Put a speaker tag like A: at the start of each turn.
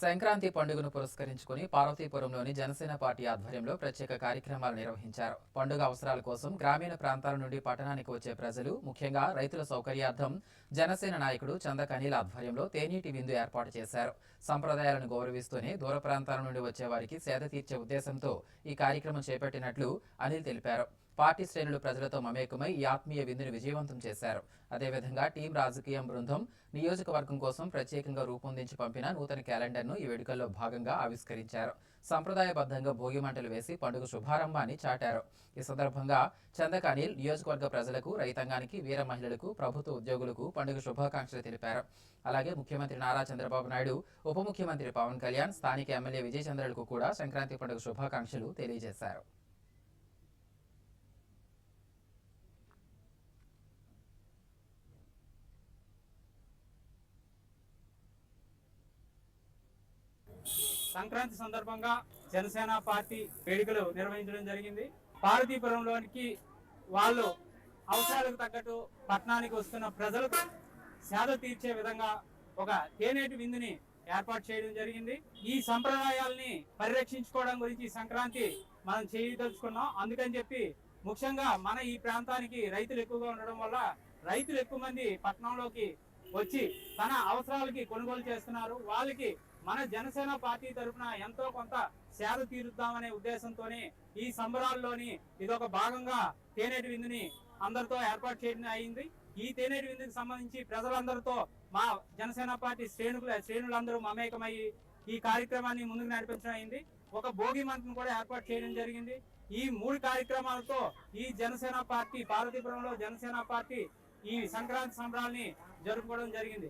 A: సంక్రాంతి పండుగను పురస్కరించుకుని పార్వతీపురంలోని జనసేన పార్టీ ఆధ్వర్యంలో ప్రత్యేక కార్యక్రమాలు నిర్వహించారు. పండుగ అవసరాల కోసం గ్రామీణ ప్రాంతాల నుండి పట్టణానికి వచ్చే ప్రజలు ముఖ్యంగా రైతుల సౌకర్యార్థం జనసేన నాయకుడు చందకనీల ఆధ్వర్యంలో తేనీటి విందు ఏర్పాటు చేశారు. సంప్రదాయాలను గౌరవిస్తూనే దూర ప్రాంతాల నుండి వచ్చే వారికి సేద తీర్చే ఉద్దేశంతో ఈ కార్యక్రమం చేపట్టినట్లు అనిల్ తెలిపారు. పార్టీ శ్రేణులు ప్రజలతో మమేకమై ఈ ఆత్మీయ విందును విజయవంతం చేశారు. అదేవిధంగా టీం రాజకీయం బృందం నియోజకవర్గం కోసం ప్రత్యేకంగా రూపొందించి పంపిన నూతన క్యాలెండర్ను ఈ వేడుకల్లో భాగంగా ఆవిష్కరించారు. సంప్రదాయబద్ధంగా భోగి మంటలు వేసి పండుగ శుభారంభాన్ని చాటారు. ఈ సందర్భంగా చందక అనిల్ నియోజకవర్గ ప్రజలకు రైతాంగానికి వీర మహిళలకు ప్రభుత్వ ఉద్యోగులకు పండుగ శుభాకాంక్షలు తెలిపారు. అలాగే ముఖ్యమంత్రి నారా చంద్రబాబు నాయుడు ఉప ముఖ్యమంత్రి పవన్ కళ్యాణ్ స్థానిక ఎమ్మెల్యే విజయచంద్రులకు కూడా సంక్రాంతి పండుగ శుభాకాంక్షలు తెలియజేశారు.
B: సంక్రాంతి సందర్భంగా జనసేన పార్టీ వేడుకలు నిర్వహించడం జరిగింది. పార్వతీపురంలోనికి వాళ్ళు అవసరాలకు తగ్గట్టు పట్టణానికి వస్తున్న ప్రజలకు సేద తీర్చే విధంగా ఒక తేనేటి విందుని ఏర్పాటు చేయడం జరిగింది. ఈ సంప్రదాయాల్ని పరిరక్షించుకోవడం గురించి సంక్రాంతి మనం చేయదలుచుకున్నాం అందుకని చెప్పి ముఖ్యంగా మన ఈ ప్రాంతానికి రైతులు ఎక్కువగా ఉండడం వల్ల రైతులు ఎక్కువ మంది పట్టణంలోకి వచ్చి తన అవసరాలకి కొనుగోలు చేస్తున్నారు. వాళ్ళకి మన జనసేన పార్టీ తరఫున ఎంతో కొంత సేద తీరుద్దామనే ఉద్దేశంతోనే ఈ సంబరాల్లోని ఇదొక భాగంగా తేనేటి విందుని అందరితో ఏర్పాటు చేయడం అయింది. ఈ తేనేటి విందుకు సంబంధించి ప్రజలందరితో మా జనసేన పార్టీ శ్రేణులు శ్రేణులందరూ మమేకమయ్యి ఈ కార్యక్రమాన్ని ముందుకు నడిపించడం అయింది. ఒక భోగి మంటను కూడా ఏర్పాటు చేయడం జరిగింది. ఈ మూడు కార్యక్రమాలతో ఈ జనసేన పార్టీ పార్వతీపురంలో జనసేన పార్టీ ఈ సంక్రాంతి సంబరాల్ని జరుపుకోవడం జరిగింది.